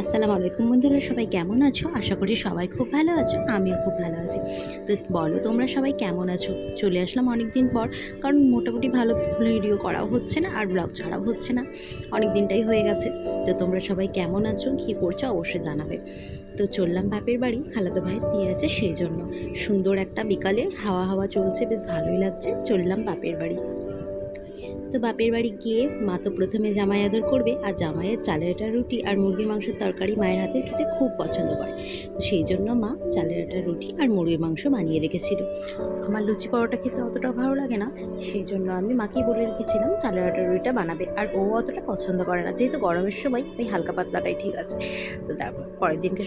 আসসালামু আলাইকুম বন্ধুরা, সবাই কেমন আছো? আশা করি সবাই খুব ভালো আছো, আমিও খুব ভালো আছি। তো বলো, তোমরা সবাই কেমন আছো? চলে আসলাম অনেক দিন পর, কারণ মোটামুটি ভালো ভিডিও করাও হচ্ছে না, আর ব্লগ ছাড়াও হচ্ছে না। অনেক দিনটাই হয়ে গেছে, তো তোমরা সবাই কেমন আছো? কী করছ? অবশ্যই জানাবে। তো চললাম বাপের বাড়ি, খালাতো ভাই বিয়ে আছে সেই জন্য। সুন্দর একটা বিকালে হাওয়া হাওয়া চলছে, বেশ ভালোই লাগছে, চললাম বাপের বাড়ি। তো বাপের বাড়ি গিয়ে মা তো প্রথমে জামাই আদর করবে আর জামাইয়ের চালেরটা রুটি আর মুরগির মাংসের তরকারি মায়ের হাতের খেতে খুব পছন্দ করে। তো সেই জন্য মা চালেরটা রুটি আর মুরগির মাংস বানিয়ে রেখেছিল। আমার লুচি পরোটা খেতে অতটা ভালো লাগে না, সেই জন্য আমি মাকেই বলে রেখেছিলাম চালের রুটিটা বানাবে। আর ও অতটা পছন্দ করে না, যেহেতু গরমের সময় ওই হালকা পাতলাটাই ঠিক আছে। তো তারপর পরের দিনকে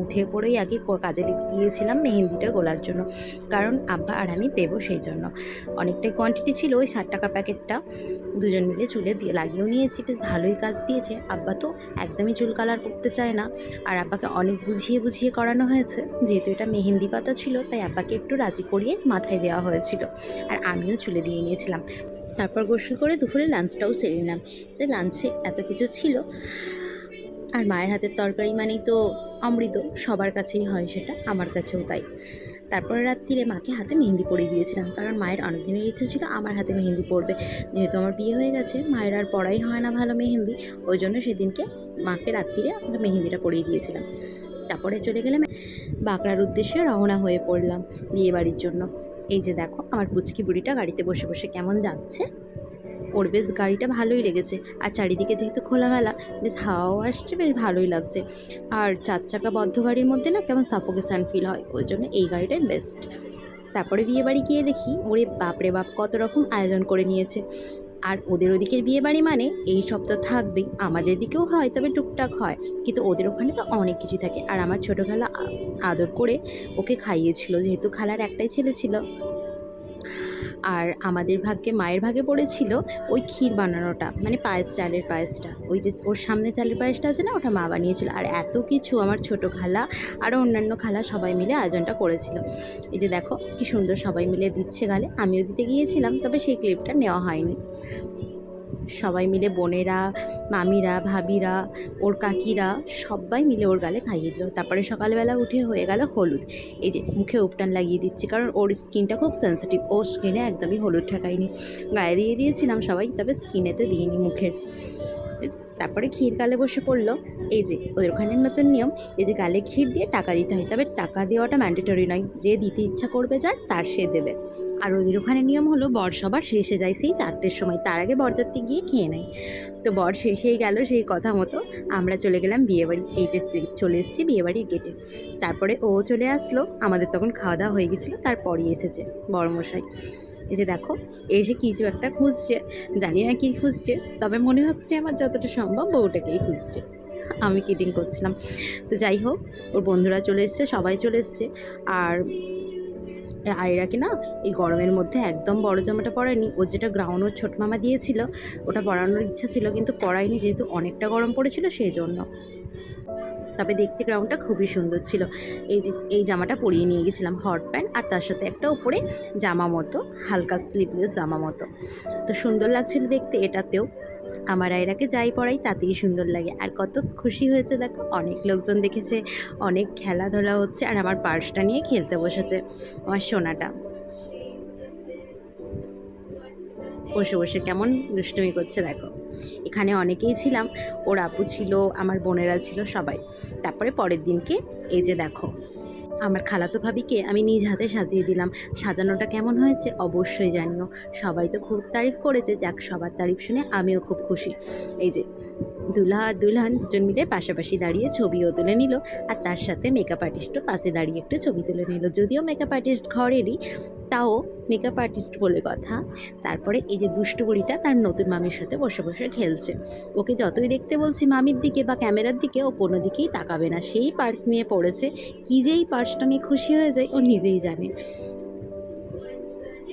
উঠে পড়েই আগে কাজে গিয়েছিলাম মেহেন্দিটা গোলার জন্য। কারণ আব্বা আর আমি দেবো সেই জন্য। অনেকটাই কোয়ান্টিটি ছিল ওই ষাট টাকার প্যাকেটটা। দুজন মিলে চুলে দিয়ে লাগিয়েও নিয়েছি, বেশ ভালোই কাজ দিয়েছে। আব্বা তো একদমই চুল কালার করতে চায় না। আর আব্বাকে অনেক বুঝিয়ে বুঝিয়ে করানো হয়েছে। যেহেতু এটা মেহেন্দি পাতা ছিল, তাই আব্বাকে একটু রাজি করিয়ে মাথায় দেওয়া হয়েছিল। আর আমিও চুলে দিয়ে নিয়েছিলাম। তারপর গোসল করে দুপুরে লাঞ্চটাও সেরে নিলাম। যে লাঞ্চে এত কিছু ছিল, আর মায়ের হাতের তরকারি মানেই তো অমৃত। সবার কাছেই হয় সেটা, আমার কাছেও তাই। তারপরে রাত্রিরে মাকে হাতে মেহেন্দি পরিয়ে দিয়েছিলাম। কারণ মায়ের অনেক দিনের ইচ্ছে ছিল আমার হাতে মেহেন্দি পরবে। যেহেতু আমার বিয়ে হয়ে গেছে, মায়ের আর পড়াই হয় না ভালো মেহেন্দি। ওই জন্য সেদিনকে মাকে রাত্রিরে আমরা মেহেন্দিটা পরিয়ে দিয়েছিলাম। তারপরে চলে গেলাম বাঁকড়ার উদ্দেশ্যে রওনা হয়ে পড়লাম বিয়ে বাড়ির জন্য। এই যে দেখো, আমার পুচকি বুড়িটা গাড়িতে বসে বসে কেমন যাচ্ছে। ওর বেশ গাড়িটা ভালোই লেগেছে। আর চারিদিকে যেহেতু খোলামেলা, বেশ হাওয়াও আসছে, বেশ ভালোই লাগছে। আর চার চাকা বদ্ধ গাড়ির মধ্যে না কেমন সাফোকেশান ফিল হয়, ওই জন্য এই গাড়িটাই বেস্ট তারপরে বিয়ে বাড়ি গিয়ে দেখি, ওরে বাপরে বাপ, কত রকম আয়োজন করে নিয়েছে। আর ওদের ওদিকের বিয়ে বাড়ি মানে এই সব তো থাকবেই, আমাদের দিকেও হয়, তবে টুকটাক হয়। কিন্তু ওদের ওখানে তো অনেক কিছু থাকে। আর আমার ছোটো খালা আদর করে ওকে খাইয়েছিল, যেহেতু খালার একটাই ছেলে ছিল। আর আমাদের ভাগ্যে, মায়ের ভাগে পড়েছিল ওই ক্ষীর বানানোটা মানে পায়েস, চালের পায়েসটা। ওই যে ওর সামনে চালের পায়েসটা আছে না, ওটা মা বানিয়েছিল। আর এত কিছু আমার ছোট খালা আরও অন্যান্য খালা সবাই মিলে আয়োজনটা করেছিল। এই যে দেখো, কি সুন্দর সবাই মিলে দিচ্ছে গালে। আমিও দিতে গিয়েছিলাম, তবে সেই ক্লিপটা নেওয়া হয়নি। সবাই মিলে বোনেরা, মামিরা, ভাবিরা, ওর কাকিরা সবাই মিলে ওর গালে খাইয়ে দিল। তারপরে সকালবেলা উঠে হয়ে গেল হলুদ। এই যে মুখে উপটান লাগিয়ে দিচ্ছি কারণ ওর স্কিনটা খুব সেন্সিটিভ ওর স্কিনে একদমই হলুদ ঠেকায়নি। গায়ে দিয়ে দিয়েছিলাম সবাই, তবে স্কিনেতে দিইনি মুখের। তারপরে ক্ষীর গালে বসে পড়ল। এই যে, ওদের ওখানে নতুন নিয়ম, এই যে গালে ক্ষীর দিয়ে টাকা দিতে হয়, তবে টাকা দেওয়াটা ম্যান্ডেটরি নয়। যে দিতে ইচ্ছা করবে যার, তার সে দেবে। আর ওদের ওখানে নিয়ম হলো, বর সবার শেষে যায়, সেই চারটের সময়। তার আগে বরযাত্রী গিয়ে খেয়ে নেয়। তো বর শেষেই গেল সেই কথা মতো। আমরা চলে গেলাম বিয়েবাড়ি এই যে চলে এসেছি বিয়েবাড়ির গেটে তারপরে ও চলে আসলো। আমাদের তখন খাওয়া দাওয়া হয়ে গেছিল, তারপরই এসেছে বড়মশাই এই যে দেখো, এসে কিছু একটা খুঁজছে, জানি না কী খুঁজছে, তবে মনে হচ্ছে আমার যতটা সম্ভব বউটাকেই খুঁজছে। আমি কিটিং করছিলাম। তো যাই হোক, ওর বন্ধুরা চলে এসছে, সবাই চলে এসছে। আর আয়রাকে না, এই গরমের মধ্যে একদম বড় জামাটা পরায়নি। ওর যেটা গ্রাউন্ড ওর ছোট মামা দিয়েছিল, ওটা পরানোর ইচ্ছা ছিল, কিন্তু পরায়নি, যেহেতু অনেকটা গরম পড়েছিল, সেই জন্য। তবে দেখতে গ্রাউন্ডটা খুবই সুন্দর ছিল। এই যে, এই জামাটা পরিয়ে নিয়ে গেছিলাম হট প্যান্ট আর তার সাথে একটা উপরে জামা মতো, হালকা স্লিভলেস জামা মতো। তো সুন্দর লাগছিল দেখতে এটাতেও। আমার আয়রাকে যাই পড়াই তাতেই সুন্দর লাগে। আর কত খুশি হয়েছে দেখো, অনেক লোকজন দেখেছে, অনেক খেলাধুলা হচ্ছে আর আমার পার্সটা নিয়ে খেলতে বসেছে, আমার সোনাটা। বসে বসে কেমন দুষ্টুমি করছে দেখো। এখানে অনেকেই ছিলাম। ওর আপু ছিল, আমার বোনেরা ছিল সবাই। তারপরে পরের দিনকে, এই যে দেখো, আমার খালাতো ভাবিকে আমি নিজ হাতে সাজিয়ে দিলাম। সাজানোটা কেমন হয়েছে অবশ্যই জানিও। সবাই তো খুব তারিফ করেছে, যাক সবার তারিফ শুনে আমিও খুব খুশি। এই যে দুলহা আর দুলহান দুজন মিলে পাশাপাশি দাঁড়িয়ে ছবিও তুলে নিল। আর তার সাথে মেকআপ আর্টিস্টও পাশে দাঁড়িয়ে একটু ছবি তুলে নিল। যদিও মেকআপ আর্টিস্ট ঘরেরই, তাও মেকআপ আর্টিস্ট বলে কথা। তারপরে এই যে দুষ্টু বুড়িটা, তার নতুন মামির সাথে বসে বসে খেলছে। ওকে যতই দেখতে বলছি মামির দিকে বা ক্যামেরার দিকে, ও কোনো দিকেই তাকাবে না। সেই পার্স নিয়ে পড়েছে। কী যে এই পার্সটা নিয়ে খুশি হয়ে যায়, ও নিজেই জানে।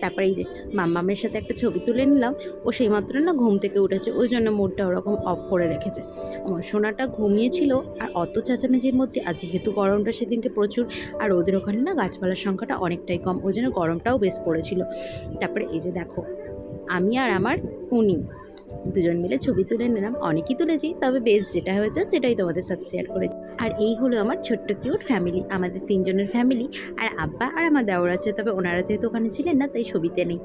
তারপরে এই যে মাম্মামের সাথে একটা ছবি তুলে নিলাম, ও সেই মাত্র না ঘুম থেকে উঠেছে, ওই জন্য মুডটা ওরকম অফ করে রেখেছে। আমার সোনাটা ঘুমিয়েছিল, আর অত চেঁচামেচির মধ্যে, আর যেহেতু গরমটা সেদিনকে প্রচুর, আর ওদের ওখানে না গাছপালার সংখ্যাটা অনেকটাই কম, ওই জন্য গরমটাও বেশ পড়েছিল। তারপরে এই যে দেখো, আমি আর আমার উনি দুজন মিলে ছবি তুলে নিলাম। অনেকই তুলেছি, তবে বেশ যেটা হয়েছে সেটাই তোমাদের সাথে শেয়ার করেছি। আর এই হলো আমার ছোট্ট কিউট ফ্যামিলি আমাদের তিনজনের ফ্যামিলি আর আব্বা আর আমার দেওর আছে, তবে ওনারা যেহেতু ওখানে ছিলেন না, তাই ছবিতে নেই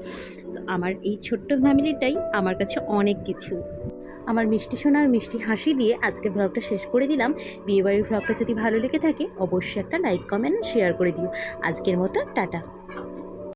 তো আমার এই ছোট্ট ফ্যামিলিটাই আমার কাছে অনেক কিছু। আমার মিষ্টি সোনার মিষ্টি হাসি দিয়ে আজকে ব্লগটা শেষ করে দিলাম। বিয়েবাড়ির ব্লগটা যদি ভালো লেগে থাকে, অবশ্যই একটা লাইক কমেন্ট শেয়ার করে দিও। আজকের মতো, টাটা।